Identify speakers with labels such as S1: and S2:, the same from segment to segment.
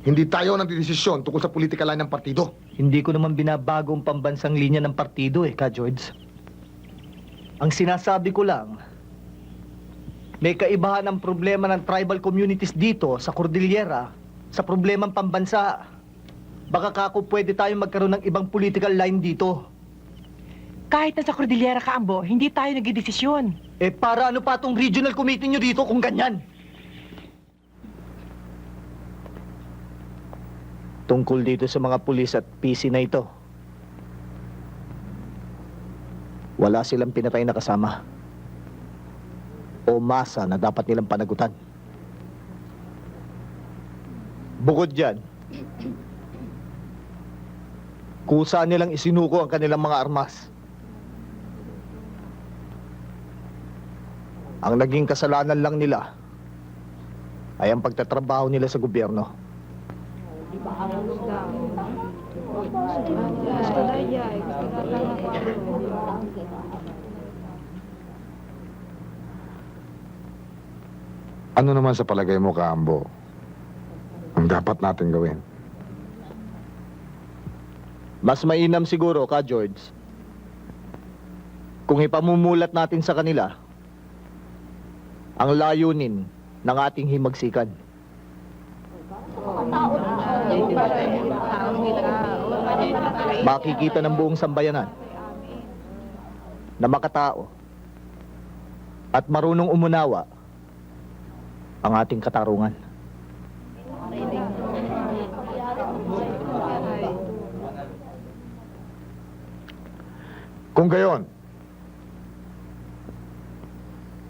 S1: Hindi tayo nang desisyon tungkol sa political line ng partido.
S2: Hindi ko naman binabago ang pambansang linya ng partido eh, Ka George. Ang sinasabi ko lang, may kaibahan ang problema ng tribal communities dito sa Cordillera sa problemang pambansa. Baka kako pwede tayong magkaroon ng ibang political line dito.
S3: Kahit nasa Cordillera ka, Ambo, hindi tayo nagdidesisyon.
S2: Eh para ano pa tong regional committee nyo dito kung ganyan? Tungkol dito sa mga pulis at PC na ito. Wala silang pinatay na kasama. O masa na dapat nilang panagutan. Bukod dyan, kusa nilang isinuko ang kanilang mga armas. Ang naging kasalanan lang nila ay ang pagtatrabaho nila sa gobyerno.
S1: Ano naman sa palagay mo, Kaambo? Ang dapat natin gawin.
S2: Mas mainam siguro, ka George, kung ipamumulat natin sa kanila ang layunin ng ating himagsikan. Makikita ng buong sambayanan na makatao at marunong umunawa ang ating katarungan.
S1: Kung gayon,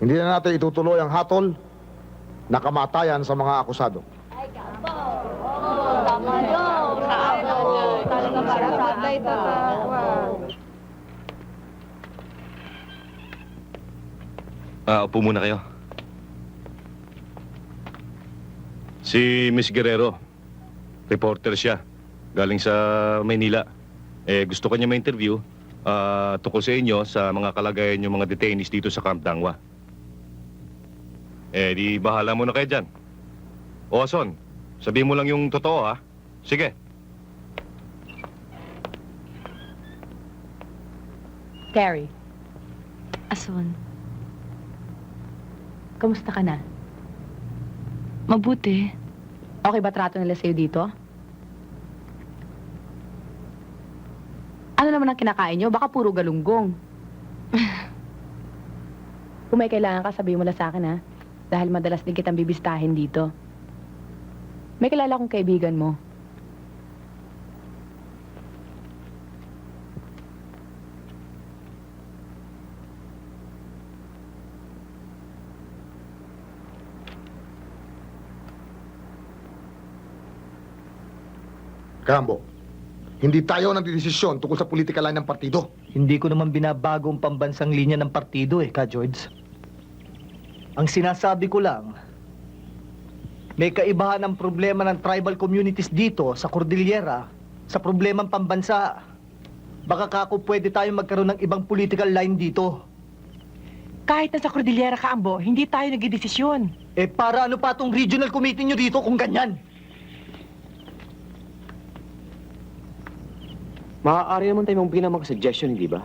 S1: hindi na natin itutuloy ang hatol na kamatayan sa mga akusado.
S4: Ah, upo muna kayo. Si Miss Guerrero, reporter siya. Galing sa Maynila. Eh, gusto kanya ma-interview ah, tungkol sa inyo sa mga kalagayan yung mga detainees dito sa Camp Dangwa. Eh, di bahala muna kayo dyan. O, sabihin mo lang yung totoo, ha? Sige.
S3: Terry,
S5: Ason,
S3: kamusta ka na?
S5: mabuti.
S3: Okay ba trato nila sa'yo dito? Ano naman ang kinakain nyo? Baka puro galunggong. Kung may kailangan ka, sabihin mo lang sa akin, ha? Dahil madalas din kitang bibistahin dito. May kilala kong kaibigan mo.
S1: Kaambo, hindi tayo nang desisyon tungkol sa political line ng partido.
S2: Hindi ko naman binabago ang pambansang linya ng partido eh, Ka George. Ang sinasabi ko lang, may kaibahan ang problema ng tribal communities dito sa Cordillera sa problemang pambansa. Baka kako pwede tayong magkaroon ng ibang political line dito.
S3: Kahit nasa Cordillera ka, Ambo, hindi tayo nagdidesisyon.
S2: Eh para ano pa tong regional committee nyo dito kung ganyan?
S6: Maaari naman tayo mong bigyan ng mga suggestion, hindi ba?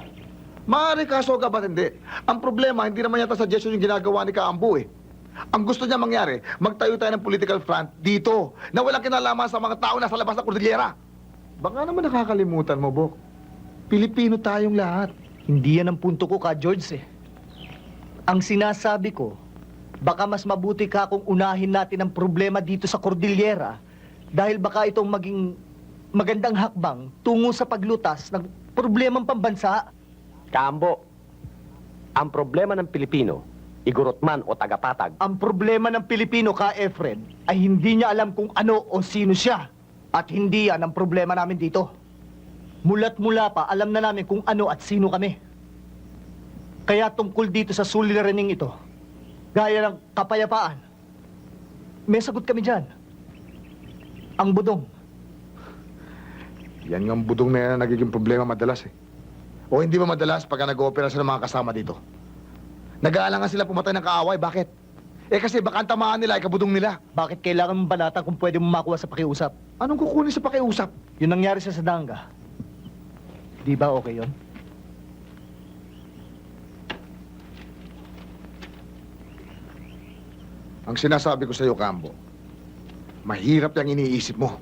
S1: Maaari kaso ka ba hindi? Ang problema, hindi naman yata suggestion yung ginagawa ni Kaambo eh. Ang gusto niya mangyari, magtayo tayo ng political front dito na walang kinalaman sa mga tao na sa labas ng Cordillera. Baka naman nakakalimutan mo, Bok. Pilipino tayong lahat.
S2: Hindi yan ang punto ko, Ka George eh. Ang sinasabi ko, baka mas mabuti ka kung unahin natin ang problema dito sa Cordillera dahil baka itong maging magandang hakbang tungo sa paglutas ng problemang pambansa.
S6: Kambo, ang problema ng Pilipino, igurot man o tagapatag,
S2: Ang problema ng Pilipino ka, Efren, ay hindi niya alam kung ano o sino siya. At hindi yan ang problema namin dito. Mulat mula pa, alam na namin kung ano at sino kami. Kaya tungkol dito sa suliraning ito, gaya ng kapayapaan, may sagot kami dyan. Ang budong.
S1: Yan ang budong na yan ang nagiging problema madalas eh. O hindi ba madalas pagka nag-oopera ng mga kasama dito? Nag-aalangan sila pumatay ng kaaway, bakit? Eh kasi baka ang tamaan nila ay kabudong nila.
S2: Bakit kailangan mong banata kung pwede mo makuha sa pakiusap?
S1: Anong kukunin sa pakiusap?
S2: Yun nangyari sa Sadanga. Di ba okay yun?
S1: Ang sinasabi ko sa iyo, Kambo, mahirap yung iniisip mo.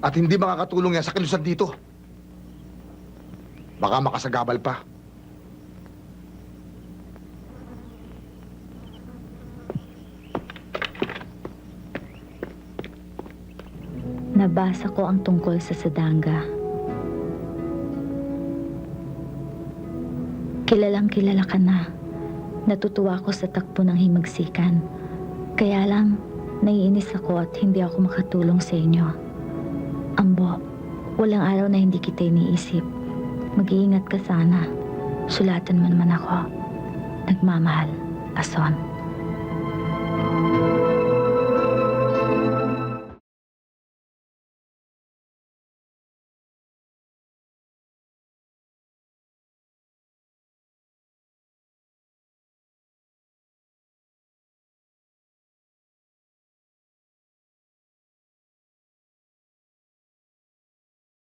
S1: At hindi makakatulong yan sa kilusan dito. Baka makasagabal pa.
S5: Nabasa ko ang tungkol sa Sadanga. Kilalang kilala ka na. Natutuwa ko sa takbo ng himagsikan. Kaya lang, naiinis ako at hindi ako makatulong sa inyo. Ambo, walang araw na hindi kita iniisip. Mag-iingat ka sana. Sulatan mo naman ako. Nagmamahal, Ason.